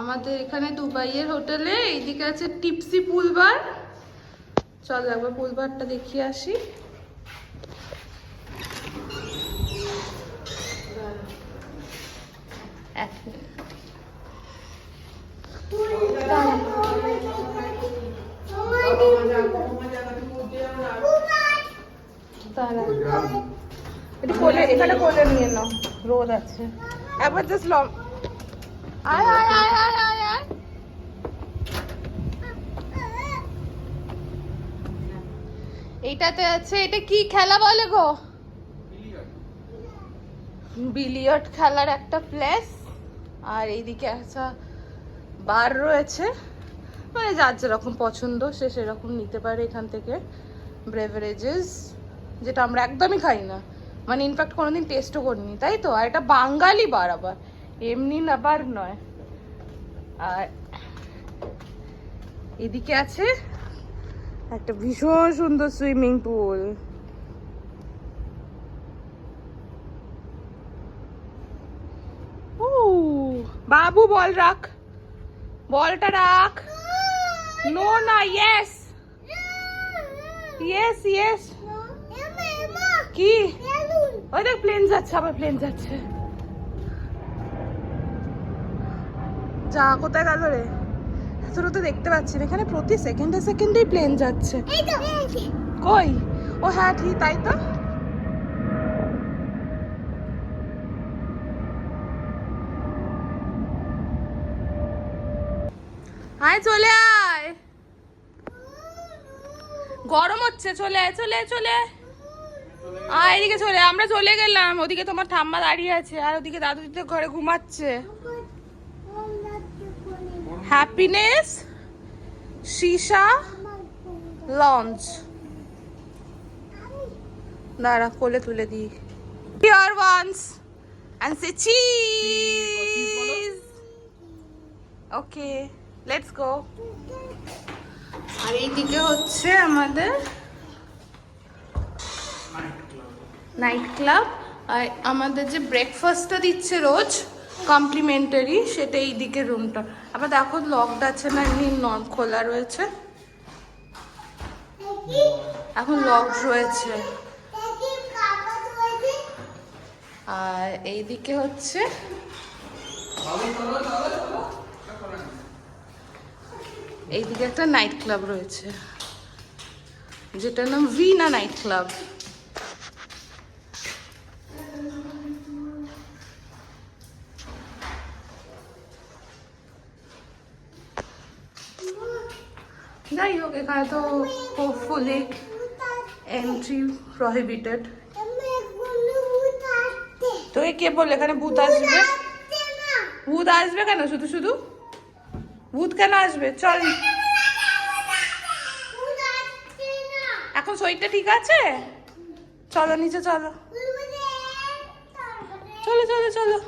আমাদের এখানে দুবাইয়ের হোটেলে এইদিকে আছে টিপসি পুলবার। চল একবার পুলবারটা দেখিয়ে আসি। এক মিনিট। এখানে কোলে নিয়ে নাও। রোদ আছে। একবার জাস্ট আয় আয় আয় আয় আয় আয়। এইটাতে আছে, এটা কি খেলা বলে গো? বিলিয়র্ড খেলার একটা প্লেস। আর এইদিকে একটা বার রয়েছে। মানে যার যেরকম পছন্দ, সে সেরকম নিতে পারে এখান থেকে ব্রেভারেজেস যেটা আমরা একদমই খাই না। মানে ইনফ্যাক্ট কোনোদিন টেস্টও করিনি, তাই তো? আর এটা বাঙালি বার আবার। এমনি না বার নয়। আর এদিকে আছে একটা ভীষণ সুন্দর সুইমিং পুল। বাবু বল রাখ। বলটা রাখ। নো না ইয়েস ইয়েস ইয়েস কি? ওই দেখ প্লেন যাচ্ছে আবার প্লেন যাচ্ছে। যা কোথায় গেল রে? এতটা তো দেখতে পাচ্ছি এখানে প্রতি সেকেন্ডে সেকেন্ডেই প্লেন যাচ্ছে। কই? ও হ্যাঁ ঠিক তাই তো। আয় চলে আয়। গরম হচ্ছে চলে আয় চলে চলে আয়। এদিকে চলে আমরা চলে গেলাম। ওদিকে তোমার ঠাম্মা দাঁড়িয়ে আছে আর ওদিকে দাদু দিতে ঘরে ঘুমাচ্ছে। হ্যাপিনেস সীসা লঞ্চ দাঁড়া, কোলে তুলে দিই। Here once and say cheese okay let's go আর এইদিকে হচ্ছে আমাদের নাইট ক্লাব আর আমাদের যে ব্রেকফাস্টটা দিচ্ছে রোজ কমপ্লিমেন্টারি, সেটা এই দিকে রুমটা আবার দেখো লকড আছে না, এমনি খোলা রয়েছে। এখন লক রয়েছে। আর এইদিকে হচ্ছে এইদিকে একটা নাইট ক্লাব রয়েছে। যেটার নাম ভিনা নাইট ক্লাব যাই হোক এখানে তো হোপফুলি এন্ট্রি প্রহিবিটেড তো কে বলল এখানে ভূত আসবে? ভূত আসবে কেন? শুধু শুধু? ভূত কেন আসবে? চল। এখন শরীরটা ঠিক আছে? চলো নিচে চলো। চলো চলো চলো।